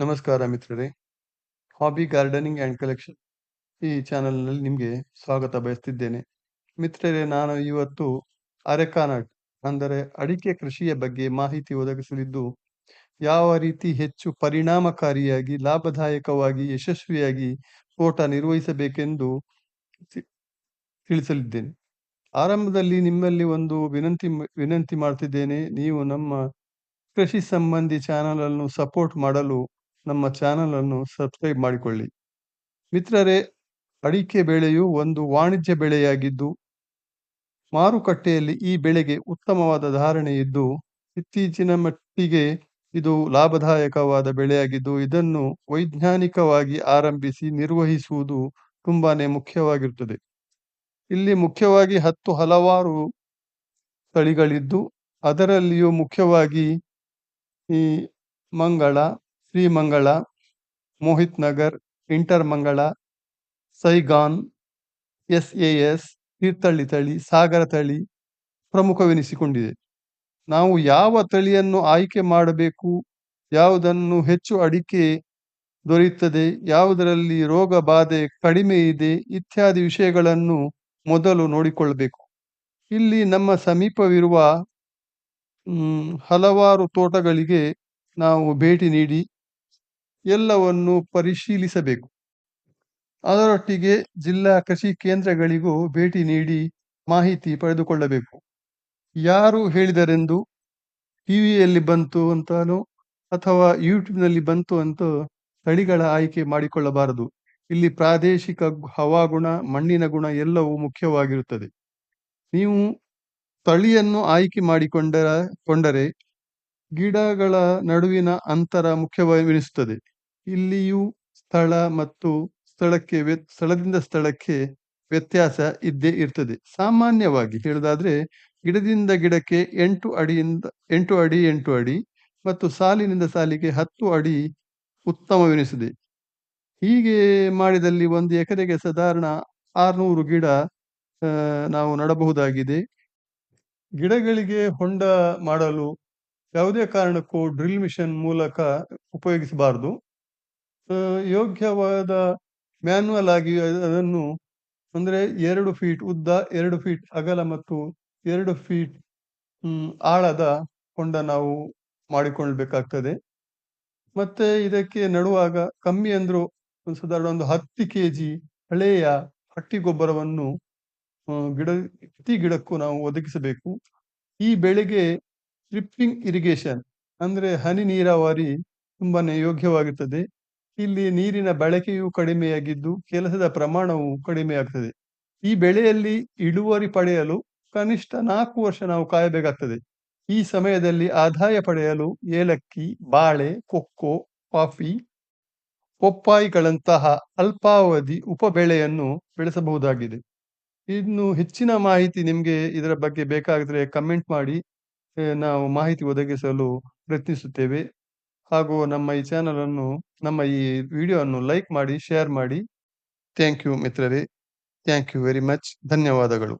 ನಮಸ್ಕಾರ ಮಿತ್ರರೇ. Hobby gardening and collection ಈ ಚಾನಲ್ನಲ್ಲಿ ನಿಮಗೆ ಸ್ವಾಗತ ಬಯಸ್ತಿದ್ದೇನೆ. ಮಿತ್ರರೇ, ನಾನು ಇವತ್ತು ಅರೆಕಾನಟ್ ಅಂದರೆ ಅಡಿಕೆ ಕೃಷಿಯ ಬಗ್ಗೆ ಮಾಹಿತಿ ಒದಗಿಸಲಿದ್ದು, ಯಾವ ರೀತಿ ಹೆಚ್ಚು ಪರಿಣಾಮಕಾರಿಯಾಗಿ, ಲಾಭದಾಯಕವಾಗಿ, ಯಶಸ್ವಿಯಾಗಿ ತೋಟ ನಿರ್ವಹಿಸಬೇಕೆಂದು ತಿಳಿಸಲಿದ್ದೇನೆ. ಆರಂಭದಲ್ಲಿ ನಿಮ್ಮಲ್ಲಿ ಒಂದು ವಿನಂತಿ ವಿನಂತಿ ಮಾಡ್ತಿದ್ದೇನೆ. ನೀವು ನಮ್ಮ ಕೃಷಿ ಸಂಬಂಧಿ ಚಾನಲ್ ಅನ್ನು ಸಪೋರ್ಟ್ ಮಾಡಲು ನಮ್ಮ ಚಾನಲ್ ಅನ್ನು ಸಬ್ಸ್ಕ್ರೈಬ್ ಮಾಡಿಕೊಳ್ಳಿ. ಮಿತ್ರರೇ, ಅಡಿಕೆ ಬೆಳೆಯು ಒಂದು ವಾಣಿಜ್ಯ ಬೆಳೆಯಾಗಿದ್ದು, ಮಾರುಕಟ್ಟೆಯಲ್ಲಿ ಈ ಬೆಳೆಗೆ ಉತ್ತಮವಾದ ಧಾರಣೆ ಇದ್ದು, ಇತ್ತೀಚಿನ ಮಟ್ಟಿಗೆ ಇದು ಲಾಭದಾಯಕವಾದ ಬೆಳೆಯಾಗಿದ್ದು, ಇದನ್ನು ವೈಜ್ಞಾನಿಕವಾಗಿ ಆರಂಭಿಸಿ ನಿರ್ವಹಿಸುವುದು ತುಂಬಾನೇ ಮುಖ್ಯವಾಗಿರುತ್ತದೆ. ಇಲ್ಲಿ ಮುಖ್ಯವಾಗಿ ಹತ್ತು ಹಲವಾರು ತಳಿಗಳಿದ್ದು, ಅದರಲ್ಲಿಯೂ ಮುಖ್ಯವಾಗಿ ಈ ಮಂಗಳ Shri Mangala, Mohit Nagar, inter Mangala, Saigon S A S Thirthahalli ತಳಿ, ಸಾಗರ ತಳಿ ಪ್ರಮುಖವೆನಿಸಿಕೊಂಡಿದೆ. ನಾವು ಯಾವ ತಳಿಯನ್ನು ಆಯ್ಕೆ ಮಾಡಬೇಕು, ಯಾವುದನ್ನು ಹೆಚ್ಚು ಅಡಿಕೆ ದೊರೆಯುತ್ತದೆ, ಯಾವುದರಲ್ಲಿ ರೋಗ ಬಾಧೆ ಕಡಿಮೆ ಇದೆ ಇತ್ಯಾದಿ ವಿಷಯಗಳನ್ನು ಮೊದಲು ನೋಡಿಕೊಳ್ಳಬೇಕು. ಇಲ್ಲಿ ನಮ್ಮ ಸಮೀಪವಿರುವ ಹಲವಾರು ತೋಟಗಳಿಗೆ ನಾವು ಭೇಟಿ ನೀಡಿ ಎಲ್ಲವನ್ನು ಪರಿಶೀಲಿಸಬೇಕು. ಅದರೊಟ್ಟಿಗೆ ಜಿಲ್ಲಾ ಕೃಷಿ ಕೇಂದ್ರಗಳಿಗೂ ಭೇಟಿ ನೀಡಿ ಮಾಹಿತಿ ಪಡೆದುಕೊಳ್ಳಬೇಕು. ಯಾರು ಹೇಳಿದರೆಂದು ಟಿವಿಯಲ್ಲಿ ಬಂತು ಅಂತಾನೋ ಅಥವಾ ಯೂಟ್ಯೂಬ್ನಲ್ಲಿ ಬಂತು ಅಂತ ತಳಿಗಳ ಆಯ್ಕೆ ಮಾಡಿಕೊಳ್ಳಬಾರದು. ಇಲ್ಲಿ ಪ್ರಾದೇಶಿಕ ಹವಾಗುಣ, ಮಣ್ಣಿನ ಗುಣ ಎಲ್ಲವೂ ಮುಖ್ಯವಾಗಿರುತ್ತದೆ. ನೀವು ತಳಿಯನ್ನು ಆಯ್ಕೆ ಮಾಡಿಕೊಂಡರ, ಕೊಂಡರೆ ಗಿಡಗಳ ನಡುವಿನ ಅಂತರ ಮುಖ್ಯವೆನಿಸುತ್ತದೆ. ಇಲ್ಲಿಯೂ ಸ್ಥಳ ಮತ್ತು ಸ್ಥಳಕ್ಕೆ ಸ್ಥಳದಿಂದ ಸ್ಥಳಕ್ಕೆ ವ್ಯತ್ಯಾಸ ಇದ್ದೇ ಇರ್ತದೆ. ಸಾಮಾನ್ಯವಾಗಿ ಹೇಳುವುದಾದ್ರೆ, ಗಿಡದಿಂದ ಗಿಡಕ್ಕೆ ಎಂಟು ಅಡಿಯಿಂದ, ಎಂಟು ಅಡಿ ಎಂಟು ಅಡಿ ಮತ್ತು ಸಾಲಿನಿಂದ ಸಾಲಿಗೆ ಹತ್ತು ಅಡಿ ಉತ್ತಮವೆನಿಸಿದೆ. ಹೀಗೆ ಮಾಡಿದಲ್ಲಿ ಒಂದು ಎಕರೆಗೆ ಸಾಧಾರಣ ಆರ್ನೂರು ಗಿಡ ನಾವು ನಡಬಹುದಾಗಿದೆ. ಗಿಡಗಳಿಗೆ ಹೊಂಡ ಮಾಡಲು ಯಾವುದೇ ಕಾರಣಕ್ಕೂ ಡ್ರಿಲ್ ಮಿಷನ್ ಮೂಲಕ ಉಪಯೋಗಿಸಬಾರದು. ಯೋಗ್ಯವಾದ ಮ್ಯಾನ್ಯುವಲ್ ಆಗಿ ಅದನ್ನು ಅಂದ್ರೆ ಎರಡು ಫೀಟ್ ಉದ್ದ, ಎರಡು ಫೀಟ್ ಅಗಲ ಮತ್ತು ಎರಡು ಫೀಟ್ ಆಳದ ಹೊಂಡ ನಾವು ಮಾಡಿಕೊಳ್ಬೇಕಾಗ್ತದೆ. ಮತ್ತೆ ಇದಕ್ಕೆ ನಡುವಾಗ ಕಮ್ಮಿ ಅಂದ್ರೂ ಒಂದು ಸಾಧಾರಣ ಒಂದು ಹತ್ತು ಕೆ ಜಿ ಹಳೆಯ ಹಟ್ಟಿ ಗೊಬ್ಬರವನ್ನು ಗಿಡ ಪ್ರತಿ ಗಿಡಕ್ಕೂ ನಾವು ಒದಗಿಸಬೇಕು. ಈ ಬೆಳೆಗೆ ಡ್ರಿಪ್ಪಿಂಗ್ ಇರಿಗೇಷನ್ ಅಂದ್ರೆ ಹನಿ ನೀರಾವರಿ ತುಂಬಾನೇ ಯೋಗ್ಯವಾಗಿರ್ತದೆ. ಇಲ್ಲಿ ನೀರಿನ ಬಳಕೆಯು ಕಡಿಮೆಯಾಗಿದ್ದು ಕೆಲಸದ ಪ್ರಮಾಣವು ಕಡಿಮೆಯಾಗ್ತದೆ. ಈ ಬೆಳೆಯಲ್ಲಿ ಇಳುವರಿ ಪಡೆಯಲು ಕನಿಷ್ಠ ನಾಲ್ಕು ವರ್ಷ ನಾವು ಕಾಯಬೇಕಾಗ್ತದೆ. ಈ ಸಮಯದಲ್ಲಿ ಆದಾಯ ಪಡೆಯಲು ಏಲಕ್ಕಿ, ಬಾಳೆ, ಕೊಕ್ಕೋ, ಕಾಫಿ, ಪೊಪ್ಪಾಯಿಗಳಂತಹ ಅಲ್ಪಾವಧಿ ಉಪಬೆಳೆಯನ್ನು ಬೆಳೆಸಬಹುದಾಗಿದೆ. ಇನ್ನು ಹೆಚ್ಚಿನ ಮಾಹಿತಿ ನಿಮಗೆ ಇದರ ಬಗ್ಗೆ ಬೇಕಾದರೆ ಕಮೆಂಟ್ ಮಾಡಿ, ನಾವು ಮಾಹಿತಿ ಒದಗಿಸಲು ಪ್ರಯತ್ನಿಸುತ್ತೇವೆ. ಹಾಗೂ ನಮ್ಮ ಈ ಚಾನಲ್ ಅನ್ನು, ನಮ್ಮ ಈ ವಿಡಿಯೋ ಅನ್ನು ಲೈಕ್ ಮಾಡಿ ಶೇರ್ ಮಾಡಿ. ಥ್ಯಾಂಕ್ ಯು ಮಿತ್ರರೇ. ಥ್ಯಾಂಕ್ ಯು ವೆರಿ ಮಚ್ ಧನ್ಯವಾದಗಳು.